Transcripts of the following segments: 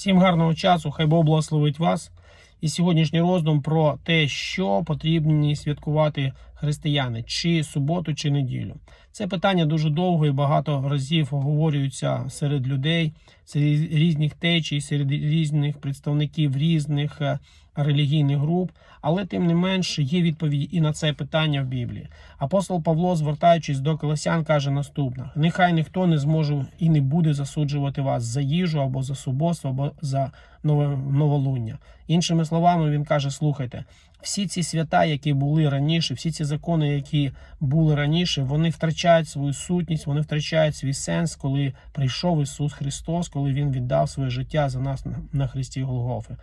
Всім гарного часу, хай Бог благословить вас. І сьогоднішній роздум про те, що потрібні святкувати християни, чи суботу, чи неділю. Це питання дуже довго і багато разів оговорюється серед людей, серед різних течій, серед різних представників різних е, релігійних груп. Але тим не менш є відповіді і на це питання в Біблії. Апостол Павло, звертаючись до Колосян, каже наступне: нехай ніхто не зможе і не буде засуджувати вас за їжу або за суботство, або за новолуння. Іншими словами, він каже: слухайте, всі ці свята, які були раніше, всі ці закони, які були раніше, вони втрачають свою сутність, вони втрачають свій сенс, коли прийшов Ісус Христос, коли Він віддав своє життя за нас на- Христі Голгофи.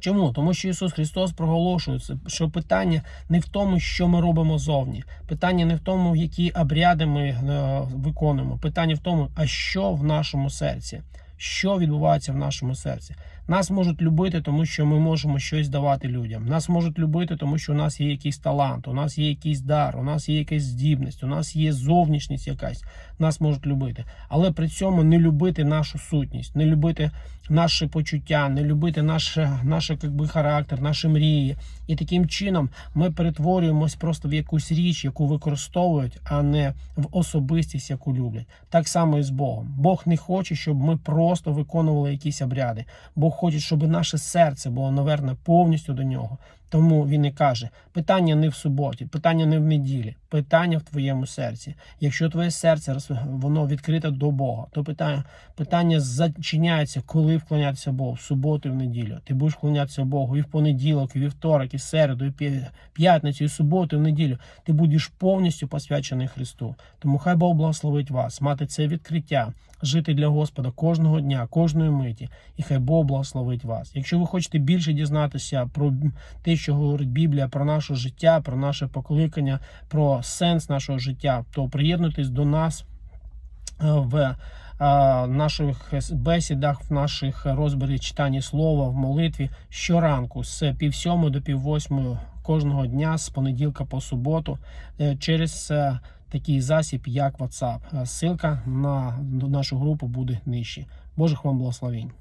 Чому? Тому що Ісус Христос проголошує, що питання не в тому, що ми робимо зовні. Питання не в тому, які обряди ми е, виконуємо. Питання в тому, а що в нашому серці, що відбувається в нашому серці. Нас можуть любити, тому що ми можемо щось давати людям. Нас можуть любити, тому що у нас є якийсь талант, у нас є якийсь дар, у нас є якась здібність, у нас є зовнішність якась. Нас можуть любити, але при цьому не любити нашу сутність, не любити наші почуття, не любити наш, наш якби, характер, наші мрії. І таким чином ми перетворюємось просто в якусь річ, яку використовують, а не в особистість, яку люблять. Так само і з Богом. Бог не хоче, щоб ми просто виконували якісь обряди. Бог хоче, щоб наше серце було наверне повністю до нього. Тому він і каже: питання не в суботі, питання не в неділі, питання в твоєму серці. Якщо твоє серце воно відкрите до Бога, то питання, питання зачиняється, коли вклонятися Богу в суботу і в неділю. Ти будеш вклонятися Богу і в понеділок, і вівторок, і середу, і п'ятницю, і суботу, і в неділю. Ти будеш повністю посвячений Христу. Тому хай Бог благословить вас, мати це відкриття, жити для Господа кожного дня, кожної миті, і хай Бог благословить вас. Якщо ви хочете більше дізнатися про те, що говорить Біблія, про наше життя, про наше покликання, про сенс нашого життя, то приєднуйтесь до нас е, в е, наших бесідах, в наших розборі читанні слова, в молитві щоранку з пів сьомої до пів восьмої кожного дня, з понеділка по суботу, е, через такий засіб, як WhatsApp. Ссылка на нашу групу буде нижче. Божих вам благословень.